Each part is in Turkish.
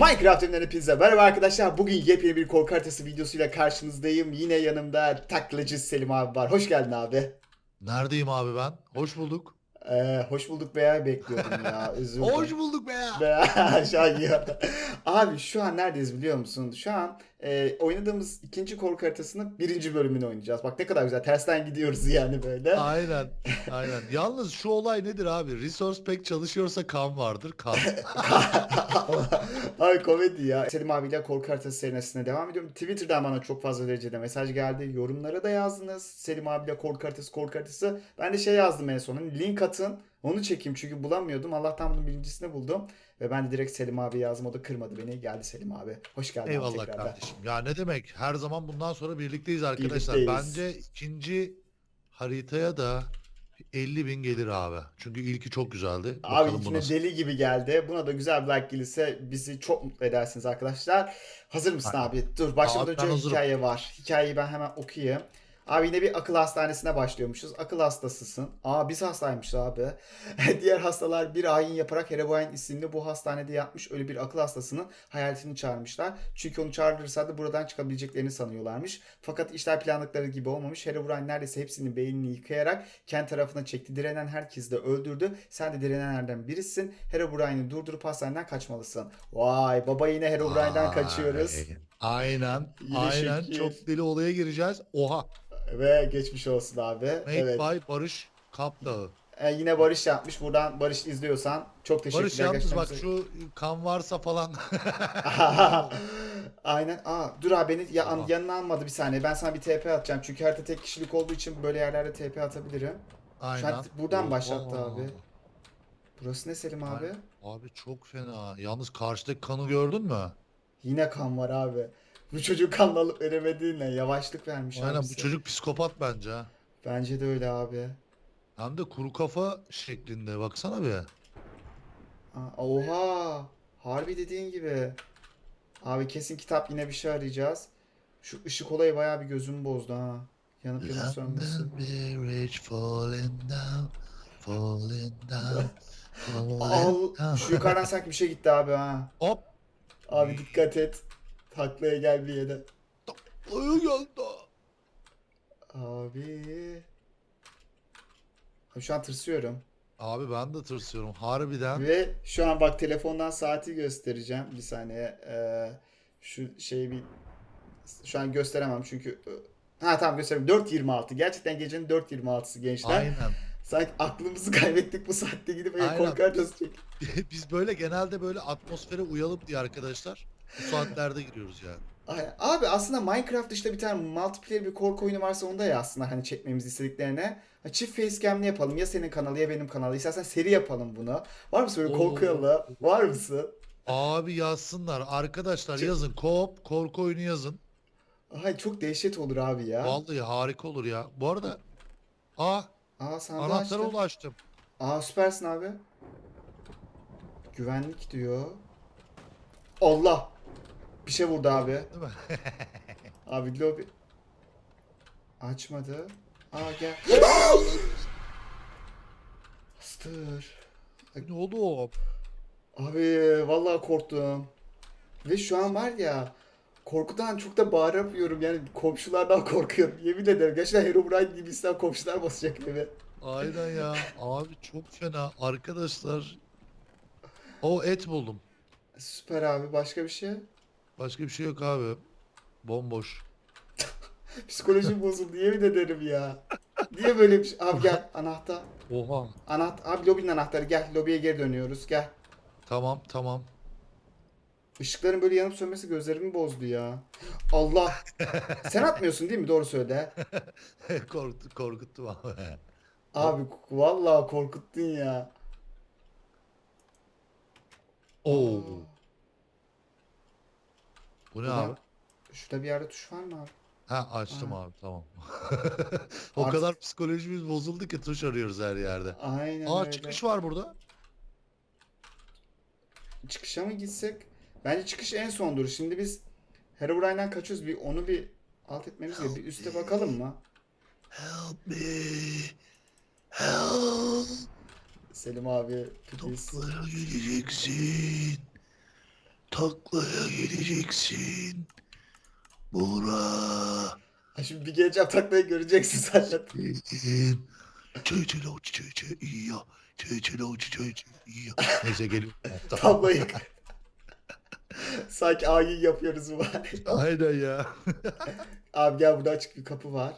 Minecraft ürünleri hepinize merhaba arkadaşlar. Bugün yepyeni bir korku haritası videosuyla karşınızdayım. Yine yanımda taklacı Selim abi var. Hoş geldin abi. Neredeyim abi ben? Hoş bulduk. Ee, hoş bulduk veya bekliyordum ya. Üzüldüm. Hoş bulduk be ya. Be- şu an ya. Abi şu an neredeyiz biliyor musun? Şu an e, oynadığımız ikinci korku haritasının birinci bölümünü oynayacağız. Bak ne kadar güzel. Tersten gidiyoruz yani böyle. Aynen. Aynen. Yalnız şu olay nedir abi? Resource pack çalışıyorsa kan vardır. Kan. Ay komedi ya. Selim abiyle korku haritası serisine devam ediyorum. Twitter'dan bana çok fazla derecede mesaj geldi. Yorumlara da yazdınız. Selim abiyle korku haritası, korku haritası. Ben de şey yazdım en son. Hani Link atın. Onu çekeyim çünkü bulamıyordum. Allah'tan bunun birincisini buldum. Ve ben de direkt Selim abi yazdım. O da kırmadı beni. Geldi Selim abi. Hoş geldin Eyvallah tekrardan. kardeşim. Ya ne demek? Her zaman bundan sonra birlikteyiz arkadaşlar. Birlikteyiz. Bence ikinci haritaya da 50 bin gelir abi. Çünkü ilki çok güzeldi. Abi Bakalım nasıl. deli gibi geldi. Buna da güzel bir like gelirse bizi çok mutlu edersiniz arkadaşlar. Hazır mısın abi? Dur başlamadan Abi ben önce hazırım. hikaye var. Hikayeyi ben hemen okuyayım. Abi yine bir akıl hastanesine başlıyormuşuz. Akıl hastasısın. Aa biz hastaymış abi. Diğer hastalar bir ayin yaparak Herobrine isimli bu hastanede yatmış ölü bir akıl hastasının hayaletini çağırmışlar. Çünkü onu çağırırsa da buradan çıkabileceklerini sanıyorlarmış. Fakat işler planladıkları gibi olmamış. Herobrine neredeyse hepsinin beynini yıkayarak kendi tarafına çekti. Direnen herkesi de öldürdü. Sen de direnenlerden birisin. Herobrine'i durdurup hastaneden kaçmalısın. Vay baba yine Herobrine'den kaçıyoruz. Aynen. Yine aynen. şekil. Çok deli olaya gireceğiz. Oha. Ve geçmiş olsun abi. Made evet. by Barış Kapdağı. Ee, yine Barış yapmış. Buradan Barış izliyorsan çok teşekkürler. Barış yalnız bak şu kan varsa falan. Aynen. Aa, dur abi beni ya, Tamam. yanına almadı bir saniye. Ben sana bir TP atacağım. Çünkü harita tek kişilik olduğu için böyle yerlerde TP atabilirim. Aynen. buradan başlattı Oha. abi. Burası ne Selim abi? Abi çok fena. Yalnız karşıdaki kanı gördün mü? Yine kan var abi. Bu çocuk kanla alıp veremediğine yavaşlık vermiş Aynen abisi. bu çocuk psikopat bence ha. Bence de öyle abi. Hem de kuru kafa şeklinde baksana bir. Aa, oha. Harbi dediğin gibi. Abi kesin kitap yine bir şey arayacağız. Şu ışık olayı bayağı bir gözümü bozdu ha. Yanıp yanıp sönmesi. London Bridge falling down, falling down, falling Al, down. şu yukarıdan sanki bir şey gitti abi ha. Hop. Abi dikkat et. Taklaya gel bir yere. Ayı geldi. Abi. Abi şu an tırsıyorum. Abi ben de tırsıyorum harbiden. Ve şu an bak telefondan saati göstereceğim. Bir saniye. Ee, şu şeyi bir şu an gösteremem çünkü Ha tamam göstereyim. 4.26. Gerçekten gecenin 4.26'sı gençler. Aynen. Sanki aklımızı kaybettik bu saatte gidip Aynen. korku haritası çek. Biz böyle genelde böyle atmosfere uyalım diye arkadaşlar. Bu saatlerde giriyoruz yani. Ay, Abi aslında Minecraft işte bir tane multiplayer bir korku oyunu varsa onda ya aslında hani çekmemizi istediklerine. Ha, Çift facecam'li yapalım. Ya senin kanalı ya benim kanalı. İstersen seri yapalım bunu. Var mısın böyle Oo. korku yalı? Var mısın? Abi yazsınlar. Arkadaşlar yazın. Koop korku oyunu yazın. Ay çok dehşet olur abi ya. Vallahi harika olur ya. Bu arada Aa Aa sandığı anahtara açtım. ulaştım. Aa süpersin abi. Güvenlik diyor. Allah. Bir şey vurdu abi. Abi lobi. Açmadı. Aa gel. Bastır. ne oldu? Abi vallahi korktum. Ve şu an var ya korkudan çok da bağıramıyorum yani komşulardan korkuyorum. Yemin ederim gerçekten Herobrine gibi İslam komşular basacak eve. Aynen ya. Abi çok fena. Arkadaşlar. O et buldum. Süper abi başka bir şey. Başka bir şey yok abi. Bomboş. Psikolojim bozuldu yemin ederim ya. Niye böyle bir şey? Abi gel anahtar. Oha. Anaht abi lobinin anahtarı gel. Lobiye geri dönüyoruz gel. Tamam tamam. Işıkların böyle yanıp sönmesi gözlerimi bozdu ya. Allah. Sen atmıyorsun değil mi? Doğru söyle. Korktu, korkuttum abi. Abi vallahi korkuttun ya. Oo. Bu ne Ulan- abi? Şurada bir yerde tuş var mı abi? Ha açtım Aa. abi tamam. o Artık- kadar psikolojimiz bozuldu ki tuş arıyoruz her yerde. Aynen Aa öyle. çıkış var burada. Çıkışa mı gitsek? Bence çıkış en sondur. Şimdi biz Herobrine'den kaçıyoruz. Bir onu bir alt etmemiz gerekiyor. Bir üste bakalım mı? Help me. Help. Selim abi. Toplara gideceksin. Taklaya geleceksin. Buğra. Ha şimdi bir geleceğim taklayı göreceksin zaten. Gelin. Çay çay uç çay çay iyi ya. Çay çay uç çay çay iyi ya. Neyse gelin. Tabloyu. Sanki ayin yapıyoruz bu. Aynen ya. Abi gel burada açık bir kapı var.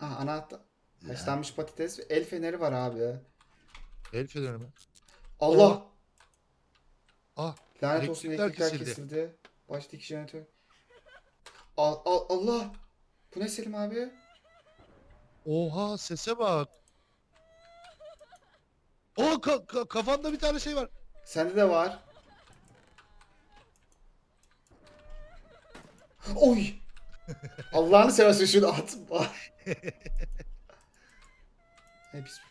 Aa anahtar. Haşlanmış patates ve el feneri var abi. El feneri mi? Allah! Ah. Lanet olsun elektrikler kesildi. kesildi. Baştaki jeneratör. Al, al, Allah! Bu ne Selim abi? Oha sese bak. O ka- ka- kafanda bir tane şey var. Sende de var. Oy! Allah'ını seversen şunu at.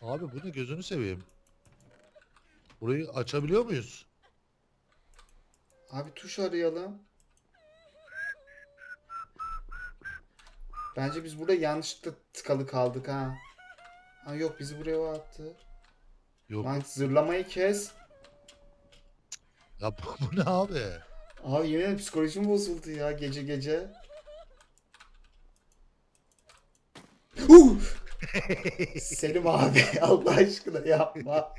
Abi bu ne gözünü seveyim. Burayı açabiliyor muyuz? Abi tuş arayalım. Bence biz burada yanlışlıkla tıkalı kaldık ha. Ha yok bizi buraya attı. Yok. Lan zırlamayı kes. Ya bu, bu ne abi? Abi yemin ederim psikolojim bozuldu ya gece gece. Selim abi Allah aşkına yapma.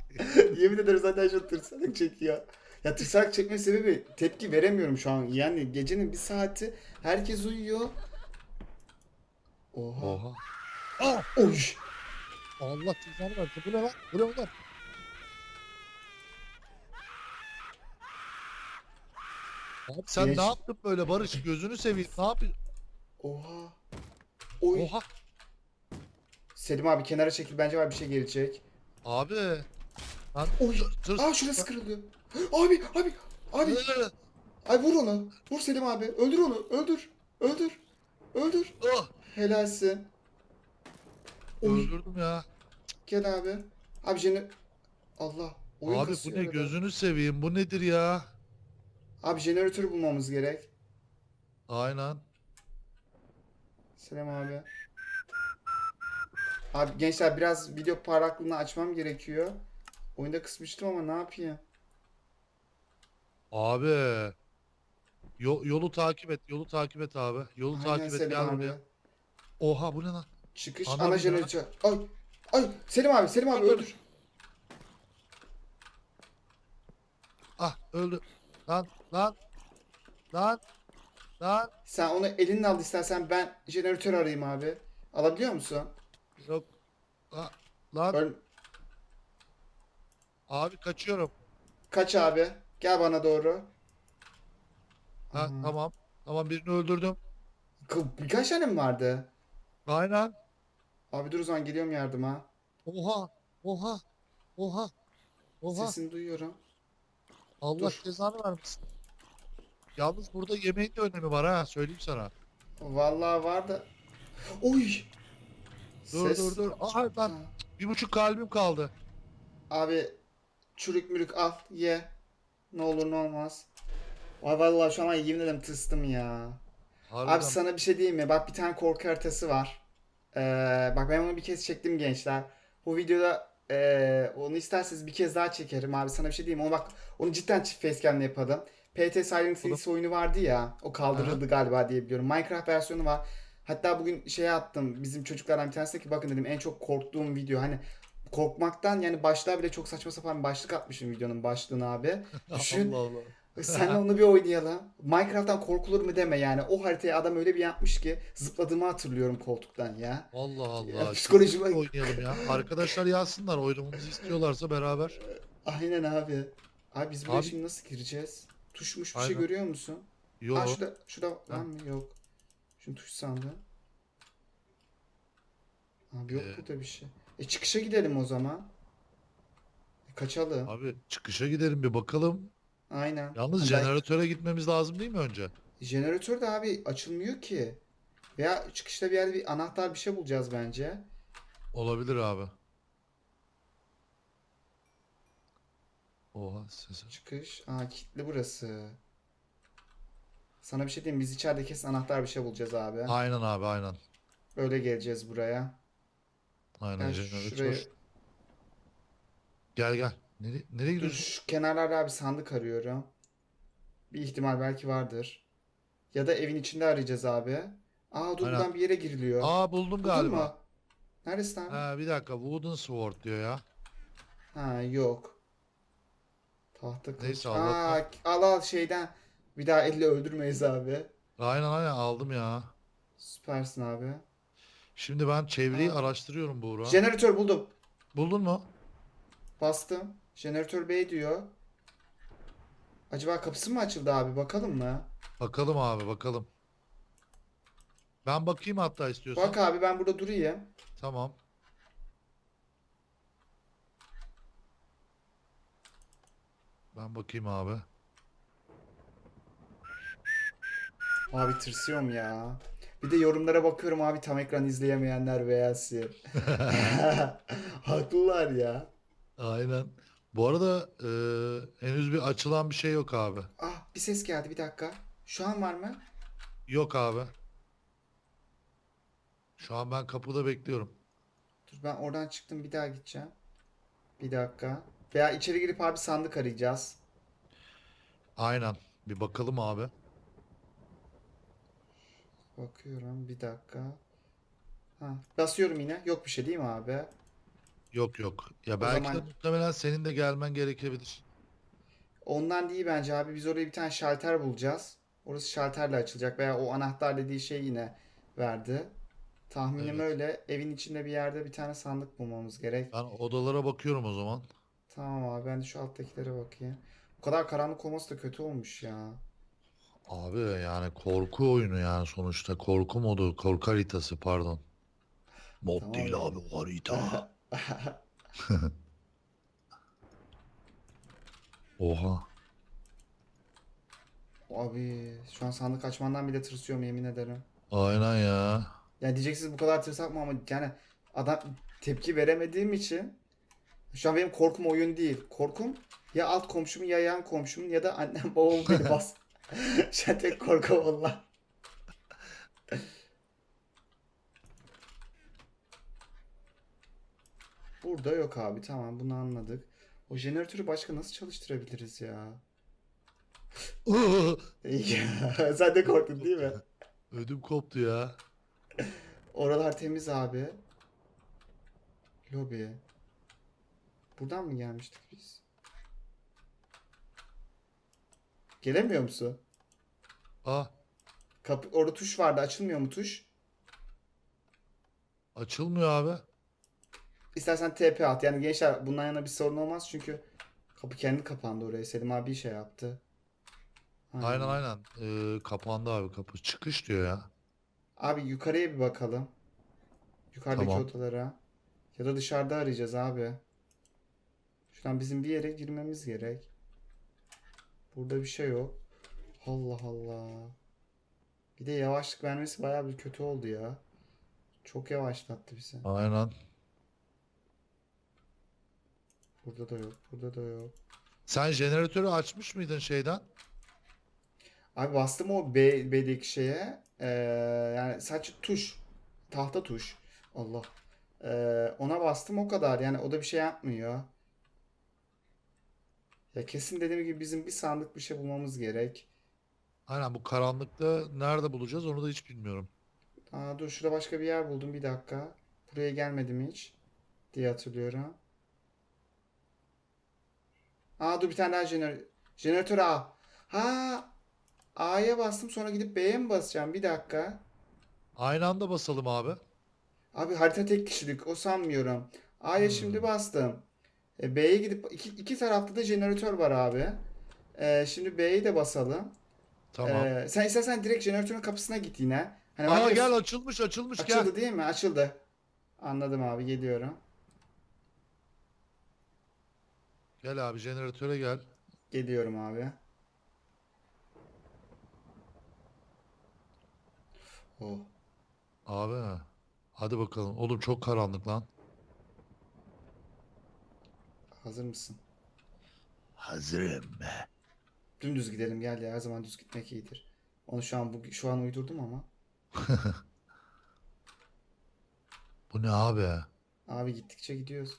yemin ederim zaten şu tırsarak çekiyor. Ya tırsarak çekme sebebi tepki veremiyorum şu an. Yani gecenin bir saati herkes uyuyor. Oha. Oha. Aa, Oy. Allah cezanı versin. Bu ne lan? Bu ne lan? Abi sen Geç. ne yaptın böyle Barış? Gözünü seveyim. Ne yapıyorsun? Oha. Oy. Oha. Selim abi kenara çekil bence var bir şey gelecek. Abi. Lan Oy. tırs. Aa şurası kırılıyor. Abi abi abi. Ay vur onu. Vur Selim abi. Öldür onu. Öldür. Öldür. Öldür. Oh, Helalsin. Oy. öldürdüm ya. Gel abi. Abi jene... Allah. Oyun Abi bu kasıyor ne arada. gözünü seveyim. Bu nedir ya? Abi jeneratörü bulmamız gerek. Aynen. Selam abi. Abi gençler biraz video parlaklığını açmam gerekiyor. Oyunda kısmıştım ama ne yapayım? Abi. Yo- yolu takip et. Yolu takip et abi. Yolu Aynen takip et. Selim Gel abi. buraya. Oha bu ne lan? Çıkış Ana ana, jeneratör. Ay. Ay Selim abi Selim abi öldür. Ah öldü. Lan lan. Lan. Lan. Sen onu elinle al istersen ben jeneratör arayayım abi. Alabiliyor musun? Yok. Ah, lan. Öl- Abi kaçıyorum. Kaç abi. Gel bana doğru. Ha, Aha. tamam. Tamam birini öldürdüm. Kı- Birkaç tane mi vardı? Aynen. Abi dur o zaman geliyorum yardıma. Oha. Oha. Oha. Oha. Sesini duyuyorum. Allah dur. cezanı vermesin. Yalnız burada yemeğin de önemi var ha. Söyleyeyim sana. Vallahi var da. Oy. Dur Ses- dur dur. Aha lan. Ha. Bir buçuk kalbim kaldı. Abi çürük mürük al ye. Ne olur ne olmaz. Ay vallahi şu an yemin ederim tırstım ya. Harbiden. Abi sana bir şey diyeyim mi? Bak bir tane korku haritası var. Ee, bak ben onu bir kez çektim gençler. Bu videoda ee, onu isterseniz bir kez daha çekerim abi. Sana bir şey diyeyim mi? Onu bak onu cidden çift facecam'le yapalım. PT Silent Hills oyunu vardı ya. O kaldırıldı galiba diye biliyorum. Minecraft versiyonu var. Hatta bugün şeye attım. Bizim çocuklardan bir tanesi ki bakın dedim en çok korktuğum video. Hani korkmaktan yani başlığa bile çok saçma sapan bir başlık atmışım videonun başlığına abi. Düşün. Allah Allah. Senle onu bir oynayalım. Minecraft'tan korkulur mu deme yani. O haritayı adam öyle bir yapmış ki zıpladığımı hatırlıyorum koltuktan ya. Allah Allah. Ya Kesinlikle oynayalım ya. Arkadaşlar yazsınlar oynamamızı istiyorlarsa beraber. Aynen abi. Abi biz buraya Abi- şimdi nasıl gireceğiz? Tuşmuş bir şey Aynen. görüyor musun? Yok. Aa şurada, şurada var mı? Yok. Şunu tuş sandı. Abi yok Ee, burada bir şey. E çıkışa gidelim o zaman. E, kaçalım. Abi çıkışa gidelim bir bakalım. Aynen. Yalnız Ha, ben- jeneratöre gitmemiz lazım değil mi önce? Jeneratör de abi açılmıyor ki. Veya çıkışta bir yerde bir anahtar bir şey bulacağız bence. Olabilir abi. Oha ses. Çıkış. Aa kilitli burası. Sana bir şey diyeyim biz içeride kesin anahtar bir şey bulacağız abi. Aynen abi aynen. Öyle geleceğiz buraya. Aynen jeneratör. şuraya Gel gel. Nereye, nereye dur gidiyorsun? şu kenarlarda bir sandık arıyorum. Bir ihtimal belki vardır. Ya da evin içinde arayacağız abi. Aa dur Aynen. buradan bir yere giriliyor. Aa buldum Buldun galiba. mu? Neredesin abi? Ha, bir dakika Wooden Sword diyor ya. Ha yok. Tahta kılıç. Neyse, Aa, Allah'tan. al al şeyden. Bir daha elle öldürmeyiz abi. Aynen aynen aldım ya. Süpersin abi. Şimdi ben çevreyi Aa. araştırıyorum Buğra. Jeneratör buldum. Buldun mu? Bastım. Jeneratör Bey diyor. Acaba kapısı mı açıldı abi? Bakalım mı? Bakalım abi bakalım. Ben bakayım hatta istiyorsan. Bak abi ben burada durayım. Tamam. Ben bakayım abi. Abi tırsıyorum ya. Bir de yorumlara bakıyorum abi tam ekran izleyemeyenler beğensin. Haklılar ya. Aynen. Bu arada e, henüz bir açılan bir şey yok abi. Ah bir ses geldi bir dakika. Şu an var mı? Yok abi. Şu an ben kapıda bekliyorum. Dur ben oradan çıktım bir daha gideceğim. Bir dakika. Veya içeri girip abi sandık arayacağız. Aynen. Bir bakalım abi. Bakıyorum bir dakika. Ha, basıyorum yine. Yok bir şey değil mi abi? Yok yok. Ya belki de zaman- muhtemelen senin de gelmen gerekebilir. Ondan değil bence abi. Biz oraya bir tane şalter bulacağız. Orası şalterle açılacak veya o anahtar dediği şey yine verdi. Tahminim Evet. öyle. Evin içinde bir yerde bir tane sandık bulmamız gerek. Ben odalara bakıyorum o zaman. Tamam abi ben de şu alttakilere bakayım. Bu kadar karanlık olması da kötü olmuş ya. Abi yani korku oyunu yani sonuçta. Korku modu, korku haritası pardon. Mod Tamam değil ya. abi harita. Oha. Abi şu an sandık açmandan bile tırsıyorum yemin ederim. Aynen ya. Yani diyeceksiniz bu kadar tırsak mı ama yani adam tepki veremediğim için şu an benim korkum oyun değil. Korkum ya alt komşumun ya yan komşumun ya da annem babam beni bas. Şu an tek korkum valla. Burada yok abi tamam bunu anladık. O jeneratörü başka nasıl çalıştırabiliriz ya? Sen de korktun değil mi? Ödüm koptu ya. Oralar temiz abi. Lobi. Buradan mı gelmiştik biz? Gelemiyor musun? Ah Kapı, orada tuş vardı. Açılmıyor mu tuş? açılmıyor abi. İstersen TP at. Yani gençler bundan yana bir sorun olmaz çünkü kapı kendi kapandı oraya. Selim abi şey yaptı. Aynen aynen. Ee, kapandı abi kapı. Çıkış diyor ya. Abi yukarıya bir bakalım. Yukarıdaki Tamam. odalara. Ya da dışarıda arayacağız abi. Şuradan bizim bir yere girmemiz gerek. Burada bir şey yok. Allah Allah. Bir de yavaşlık vermesi bayağı bir kötü oldu ya. Çok yavaşlattı bizi. Aynen. Burada da yok. Burada da yok. Sen jeneratörü açmış mıydın şeyden? Abi bastım o B, B'deki şeye. Ee, yani sadece tuş. Tahta tuş. Allah. Ee, ona bastım o kadar. Yani o da bir şey yapmıyor. Ya kesin dediğim gibi bizim bir sandık bir şey bulmamız gerek. Aynen bu karanlıkta nerede bulacağız onu da hiç bilmiyorum. Aa, dur şurada başka bir yer buldum bir dakika. Buraya gelmedim hiç diye hatırlıyorum. Aa dur bir tane daha jener jeneratör A. Ha A'ya bastım sonra gidip B'ye mi basacağım? Bir dakika. Aynı anda basalım abi. Abi harita tek kişilik o sanmıyorum. A'ya şimdi bastım. E, B'ye gidip iki, iki tarafta da jeneratör var abi. E, şimdi B'ye de basalım. Tamam. E, sen istersen direkt jeneratörün kapısına git yine. Hani Aa gel açılmış açılmış gel. Açıldı değil mi? Açıldı. Anladım abi geliyorum. Gel abi jeneratöre gel. Geliyorum abi. Oh. Abi. Hadi bakalım. Oğlum çok karanlık lan. Hazır mısın? Hazırım. Dümdüz gidelim gel ya. Her zaman düz gitmek iyidir. Onu şu an bu şu an uydurdum ama. Bu ne abi? Abi gittikçe gidiyoruz.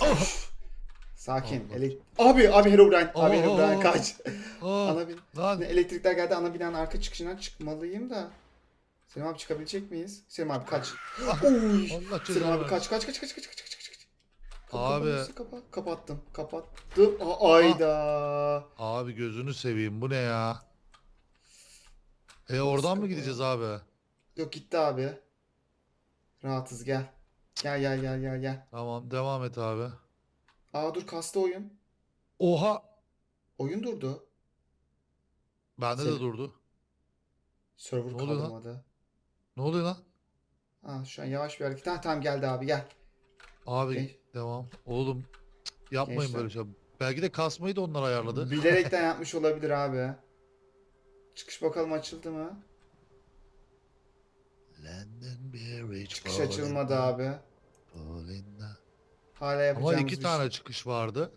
Of! Sakin. Allah. Elek- abi abi Herobrine. Abi Oo. Herobrine kaç. Aa, ana bin. lan elektrikler geldi. Ana binanın arka çıkışından çıkmalıyım da. Selim abi çıkabilecek miyiz? Selim abi kaç. Oy. Selim abi kaç kaç kaç kaç kaç kaç kaç kaç. kaç. Kapa- Abi. Kapa. Kapattım. Kapattım. Aa, ayda. Abi gözünü seveyim bu ne ya? E oradan mı gideceğiz abi? Yok gitti abi. Rahatız gel. Gel gel gel gel gel. Tamam devam et abi. Aa dur kastı oyun. Oha! Oyun durdu. Bende Senin- de durdu. Server Ne oluyor lan? kaldırmadı. Ne oluyor lan? Aa şu an yavaş bir hareket. Ha tamam geldi abi gel. Abi Genç- devam. Oğlum cık, yapmayın Gençler. böyle şey. Belki de kasmayı da onlar ayarladı. Bilerekten yapmış olabilir abi. Çıkış bakalım açıldı mı? London Bridge Çıkış açılmadı abi. down. Hala yapacağımız Ama iki bir tane şey- çıkış vardı.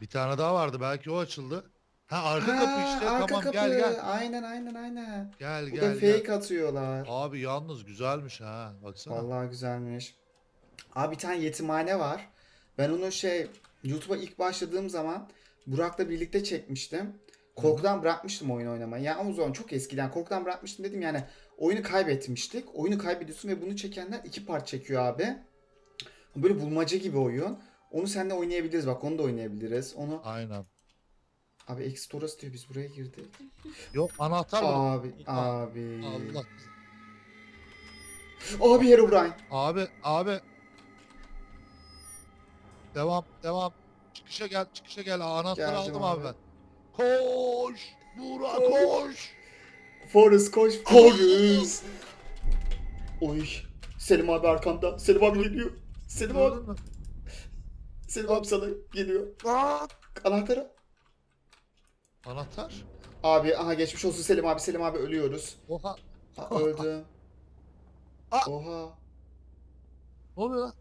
Bir tane daha vardı. Belki o açıldı. Ha arka kapı işte. arka Tamam kapı. gel gel. Aynen aynen aynen. Gel Bu da gel gel. fake atıyorlar. Abi yalnız güzelmiş ha. Baksana. Vallahi güzelmiş. Abi bir tane yetimhane var. Ben onu şey YouTube'a ilk başladığım zaman Burak'la birlikte çekmiştim. Korkudan bırakmıştım oyun oynamayı. Yani o zaman çok eskiden korkudan bırakmıştım dedim yani oyunu kaybetmiştik. Oyunu kaybediyorsun ve bunu çekenler iki part çekiyor abi. Böyle bulmaca gibi oyun. Onu seninle oynayabiliriz bak onu da oynayabiliriz. Onu Aynen. abi Exit orası diyor biz buraya girdik. Yok anahtar mı? Abi abi. Allah. Abi Herobrine. Abi abi. Devam devam. Çıkışa gel çıkışa gel. Anahtarı Geldim aldım abi. abi ben. Koş. Burak Koş. koş. Forrest koş. Forrest. Oy. Selim abi arkanda. Selim abi geliyor. Selim abi. Gördün mü? Selim abi sana geliyor. Aa! Anahtarı. Anahtar. Abi aha geçmiş olsun Selim abi. Selim abi ölüyoruz. Oha. Aa, öldü. Aa. Oha. Ne oluyor lan?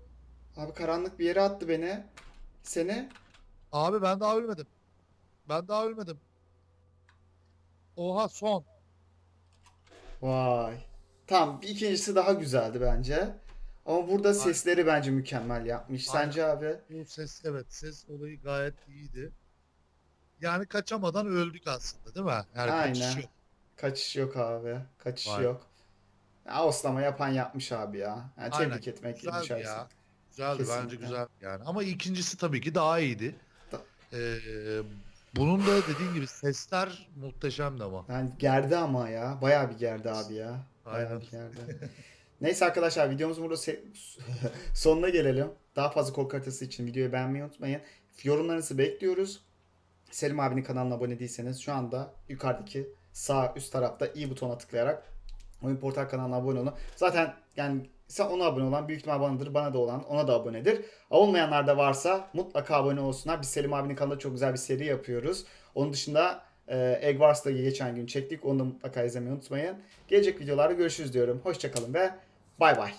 Abi karanlık bir yere attı beni. Seni. Abi ben daha ölmedim. Ben daha ölmedim. Oha son. Vay. Tamam bir ikincisi daha güzeldi bence. Ama burada sesleri bence mükemmel yapmış. Sence abi? Bu ses evet ses olayı gayet iyiydi. Yani kaçamadan öldük aslında değil mi? Yani Aynen. kaçış yok. Kaçış yok abi. Kaçış Vay. yok. Ya, oslama yapan yapmış abi ya. Yani Aynen. tebrik etmek düşersin. ya. Güzeldi bence Kesinlikle. güzel yani. Ama ikincisi tabii ki daha iyiydi. Ee, bunun da dediğin gibi sesler muhteşemdi ama. Yani gerdi ama ya. Bayağı bir gerdi abi ya. Bayağı Aynen. bir gerdi. Neyse arkadaşlar videomuzun burada sonuna gelelim. Daha fazla korku haritası için videoyu beğenmeyi unutmayın. Yorumlarınızı bekliyoruz. Selim abinin kanalına abone değilseniz şu anda yukarıdaki sağ üst tarafta i butonuna tıklayarak Oyun Portal kanalına abone olun. Zaten yani sen ona abone olan büyük ihtimal banadır. Bana da olan ona da abonedir. Olmayanlar da varsa mutlaka abone olsunlar. Biz Selim abinin kanalında çok güzel bir seri yapıyoruz. Onun dışında e, Egg Wars'ta geçen gün çektik. Onu da mutlaka izlemeyi unutmayın. Gelecek videolarda görüşürüz diyorum. Hoşçakalın ve bay bay.